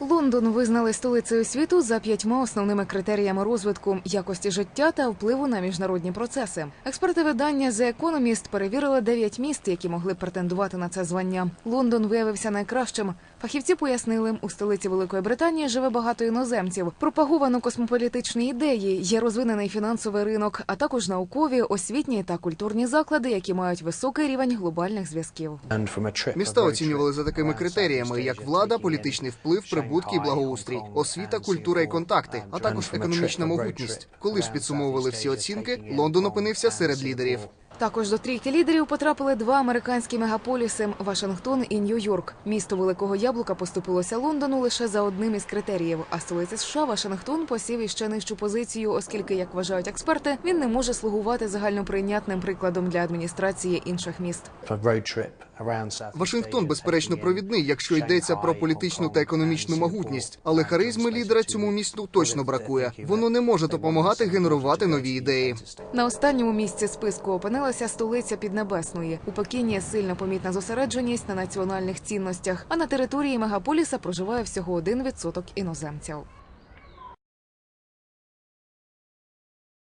Лондон визнали столицею світу за п'ятьма основними критеріями розвитку якості життя та впливу на міжнародні процеси. Експерти видання The Economist перевірили дев'ять міст, які могли претендувати на це звання. Лондон виявився найкращим. Фахівці пояснили, у столиці Великої Британії живе багато іноземців. Пропаговано космополітичні ідеї, є розвинений фінансовий ринок, а також наукові, освітні та культурні заклади, які мають високий рівень глобальних зв'язків. Міста оцінювали за такими критеріями, як влада, політичний вплив, прибутки і благоустрій, освіта, культура і контакти, а також економічна могутність. Коли ж підсумовували всі оцінки, Лондон опинився серед лідерів. Також до трійки лідерів потрапили два американські мегаполіси Вашингтон і Нью-Йорк. Місто Великого Яблука поступилося Лондону лише за одним із критеріїв. А столиця США Вашингтон посів іще нижчу позицію, оскільки, як вважають експерти, він не може слугувати загальноприйнятним прикладом для адміністрації інших міст. Вашингтон, безперечно, провідний, якщо йдеться про політичну та економічну могутність, але харизми лідера цьому місту точно бракує. Воно не може допомагати генерувати нові ідеї. На останньому місці списку опинилася столиця Піднебесної. У Пекіні сильно помітна зосередженість на національних цінностях, а на території мегаполіса проживає всього 1% іноземців.